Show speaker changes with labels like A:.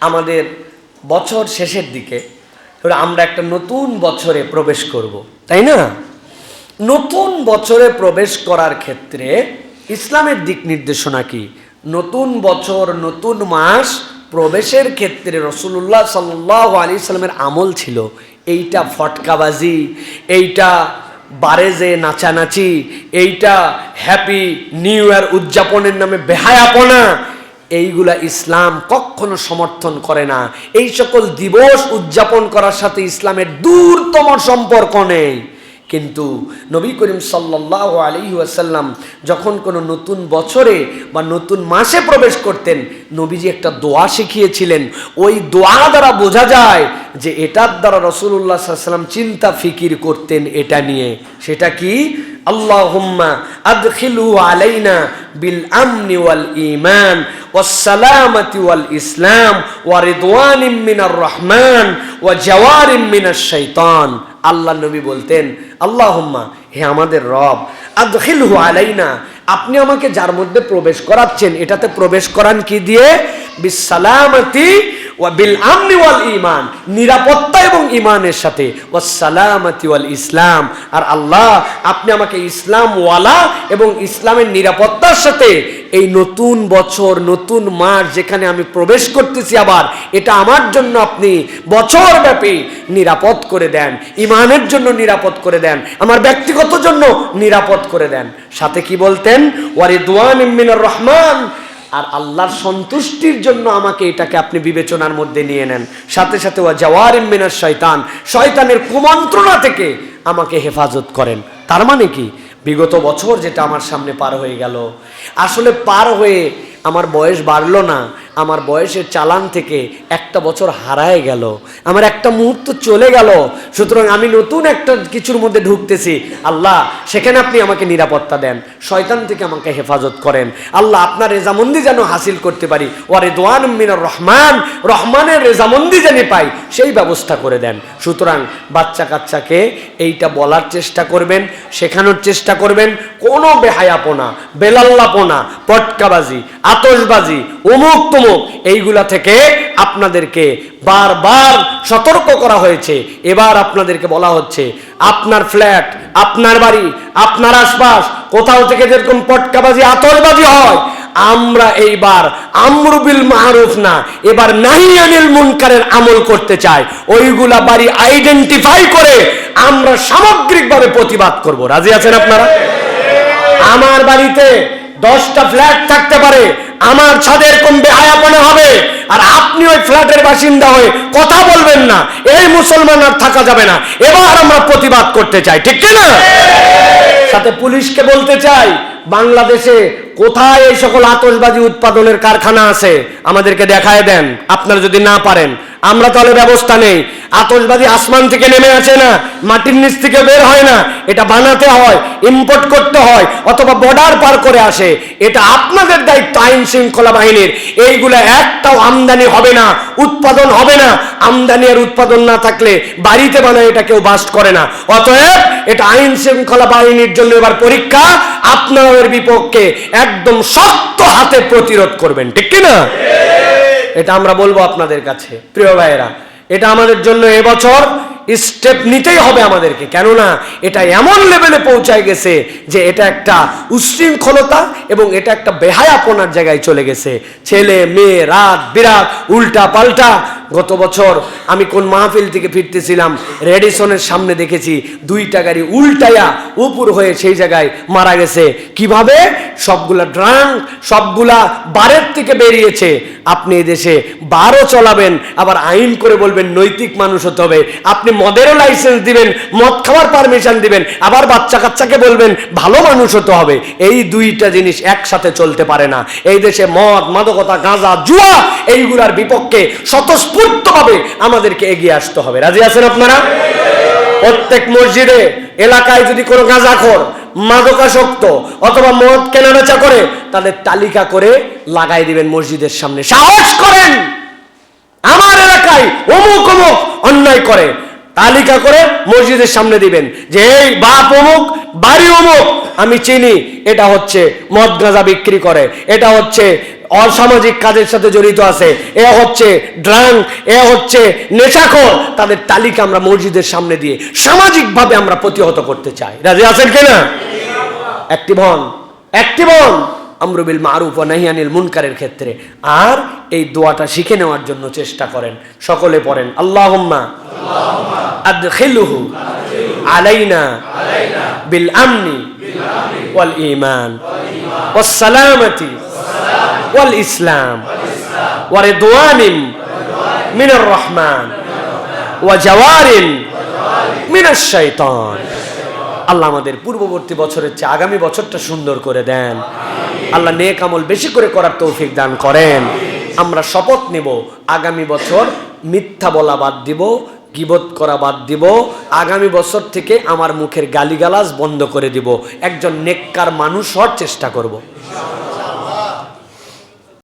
A: আমাদের বছর শেষের দিকে আমরা একটা নতুন বছরে প্রবেশ করব, তাই না? নতুন বছরে প্রবেশ করার ক্ষেত্রে ইসলামের দিক নির্দেশনা কি? নতুন বছর, নতুন মাস প্রবেশের ক্ষেত্রে রসুল্লাহ সাল্লাহ আলী সাল্লামের আমল ছিল। এইটা ফটকাবাজি, এইটা বারেজে নাচানাচি, এইটা হ্যাপি নিউ ইয়ার উদযাপনের নামে বেহায়াপনা এইগুলা ইসলাম কখনো সমর্থন করে না। এই সকল দিবস উদযাপন করার সাথে ইসলামের দূরতম সম্পর্ক নেই। কিন্তু নবী করিম সাল্লাহ আলী ওয়াসাল্লাম যখন কোনো নতুন বছরে বা নতুন মাসে প্রবেশ করতেন, নবীজি একটা দোয়া শিখিয়েছিলেন। ওই দোয়া দ্বারা বোঝা যায় যে এটার দ্বারা রসুল্লাহ সাল্লাম চিন্তা ফিকির করতেন এটা নিয়ে। সেটা কি? আল্লাহুম্মা আদখিলু আলাইনা বিল আমনি ওয়াল সালামাতি ওয়াল ইসলাম ওয়া রিদওয়ানিম মিনার রহমান আল্লাহ নবী বলতেন, আল্লাহুম্মা, হে আমাদের রব, আদখিলহু আলাইনা, আপনি আমাকে যার মধ্যে প্রবেশ করাচ্ছেন, এটাতে প্রবেশ করান কি দিয়ে? বিসালামতি ওয়া বিল আমনি ওয়াল ঈমান, নিরাপত্তা এবং ঈমানের সাথে। ওয়াস সালামাতি ওয়াল ইসলাম, আর আল্লাহ, আপনি আমাকে ইসলাম ওয়ালা এবং ইসলামের নিরাপত্তার সাথে এই নতুন বছর, নতুন মাস যেখানে আমি প্রবেশ করতেছি আবার, এটা আমার জন্য আপনি বছর ব্যাপী নিরাপদ করে দেন ইমানের জন্য নিরাপদ করে দেন, আমার ব্যক্তিগত জন্য নিরাপদ করে দেন। সাথে কি বলতেন? ওয়ারিদওয়ান মিনার রহমান আর আল্লাহর সন্তুষ্টির জন্য আমাকে এটাকে আপনি বিবেচনার মধ্যে নিয়ে নেন। সাথে সাথে ওয়া জাওয়ার মিনার শয়তান, শয়তানের কুমন্ত্রণা থেকে আমাকে হেফাজত করেন। তার মানে কি? বিগত বছর যেটা আমার সামনে পার হয়ে গেল, আসলে পার হয়ে আমার বয়স বাড়লো না, আমার বয়সের চালান থেকে একটা বছর হারায় গেল। আমার একটা মুহূর্ত চলে গেল, সুতরাং আমি নতুন একটা কিছুর মধ্যে ঢুকতেছি। আল্লাহ, সেখানে আপনি আমাকে নিরাপত্তা দেন, শয়তান থেকে আমাকে হেফাজত করেন। আল্লাহ, আপনার রেজামন্দি যেন হাসিল করতে পারি। ওয়ারে দোয়ান মিনার রহমান, রহমানের রেজামন্দি যেন পাই, সেই ব্যবস্থা করে দেন। সুতরাং বাচ্চা কাচ্চাকে এইটা বলার চেষ্টা করবেন, শেখানোর চেষ্টা করবেন, কোনো বেহায়াপনা, বেলাল্লাপনা, পটকাবাজি আতসবাজি অমুক তমুক, এইগুলা থেকে আপনাদেরকে বারবার সতর্ক করা হয়েছে। এবার আপনাদেরকে বলা হচ্ছে, আপনার ফ্ল্যাট, আপনার বাড়ি, আপনার আশপাশ, কোথাও থেকে যেরকম পটকাবাজি আতসবাজি হয়, আমরা এইবার আমরুবিল মারুফ না, এবার নাহিয়ানিল মুনকারের আমল করতে চাই। ওইগুলা বাড়ি আইডেন্টিফাই করে আমরা সামগ্রিকভাবে প্রতিবাদ করব। রাজি আছেন আপনারা? আমার বাড়িতে দশটা ফ্ল্যাট থাকতে পারে আমার ছাদে এরকম বেহায়াপনা হবে, আর আপনি ওই ফ্ল্যাটের বাসিন্দা হয়ে কথা বলবেন না। এই মুসলমান আর থাকা যাবে না। এবার আমরা প্রতিবাদ করতে চাই, ঠিক না সাথে পুলিশকে বলতে চাই, বাংলাদেশে কোথায় এই সকল আতসবাজি উৎপাদনের কারখানা আছে? আমাদেরকে দেখায় দেন, আপনারা যদি না পারেন। আমরা তাহলে ব্যবস্থা নেই। আতসবাজি আসমান থেকে নেমে আসে না, মাটির নিচ থেকে বের হয় না। এটা বানাতে হয় ইম্পোর্ট করতে হয়, অথবা বর্ডার পার করে আসে। এটা আপনাদের দায়িত্ব, আইন শৃঙ্খলা বাহিনীর। এইগুলো একটাও আমদানি হবে না, উৎপাদন হবে না। আমদানি আর উৎপাদন না থাকলে বাড়িতে বানায় এটা কেউ বাস্ট করে না। অতএব এটা আইন শৃঙ্খলা বাহিনীর জন্য এবার পরীক্ষা। আপনাদের বিপক্ষে একদম শক্ত হাতে প্রতিরোধ করবেন, ঠিক কি না? এটা আমরা বলব আপনাদের কাছে, প্রিয় ভাইয়েরা। এটা আমাদের জন্য এবছর স্টেপ নিতেই হবে আমাদেরকে। কেননা এটা এমন লেভেলে পৌঁছায় গেছে যে এটা একটা উশৃঙ্খলতা এবং এটা একটা বেহায়াপনার জায়গায় চলে গেছে। ছেলে, মেয়ে, রাত বিরাট উল্টা পাল্টা গত বছর আমি কোন মাহফিল থেকে ফিরতেছিলাম, রেডিসনের সামনে দেখেছি দুইটা গাড়ি উল্টায়া উপর হয়ে সেই জায়গায় মারা গেছে। কীভাবে? সবগুলা ড্রাঙ্ক সবগুলা বারের থেকে বেরিয়েছে। আপনি এদেশে বারও চলাবেন, আবার আইন করে বলবেন নৈতিক মানুষ হতে হবে। আপনি মদেরও লাইসেন্স দিবেন, মদ খাওয়ার পারমিশন দিবেন, আবার বাচ্চা কাচ্চাকে বলবেন ভালো মানুষ হতে হবে। এই দুইটা জিনিস একসাথে চলতে পারে না। এই দেশে মদ, মাদকতা, গাঁজা, জুয়া, এইগুলার বিপক্ষে স্বতঃস্ফূর্তভাবে আমাদেরকে এগিয়ে আসতে হবে। রাজি আছেন আপনারা? প্রত্যেক মসজিদে, এলাকায় যদি কোনো গাঁজাখোর মাদকাসক্ত অথবা মদ কেনা বেচা করে, তাদের তালিকা করে লাগাই দিবেন মসজিদের সামনে। সাহস করেন! আমার এলাকায় অমুক অমুক অন্যায় করে। তালিকা করে মসজিদের সামনে দিবেন যে, এই বাপ অমুক, বাড়ি অমুক, আমি চিনি, এটা হচ্ছে মদ গাঁজা বিক্রি করে, এটা হচ্ছে অসামাজিক কাজের সাথে জড়িত আছে। এ হচ্ছে ড্রাং, এ হচ্ছে নেশাখোর। তাদের তালিকা আমরা মসজিদের সামনে দিয়ে সামাজিকভাবে আমরা প্রতিহত করতে চাই। রাজি আছেন কিনা? অ্যাক্টিভ হন অ্যাক্টিভ হন আমরুবিল মারুফ ও নাহিয়ানিল মুনকারের ক্ষেত্রে। আর এই দোয়াটা শিখে নেওয়ার জন্য চেষ্টা করেন। সকলে পড়েন, আল্লাহুম্মা আদখিলুহু আলাইনা বিল আমনি ওয়াল ঈমান ওয়াস সালামাতি ওয়াল ইসলাম, ওয়া রিদওয়ানিন মিনার রহমান, ওয়া জাওয়ারিন মিনাশ শাইতান। আল্লাহ আমাদের পূর্ববর্তী বছরের চেয়ে আগামী বছরটা সুন্দর করে দেন। আল্লাহ নেক আমল বেশি করে করার তৌফিক দান করেন। আমরা শপথ নিব, আগামী বছর মিথ্যা বলা বাদ দিব, গিবত করা বাদ দিব, আগামী বছর থেকে আমার মুখের গালিগালাজ বন্ধ করে দিব। একজন নেককার মানুষ হওয়ার চেষ্টা করব।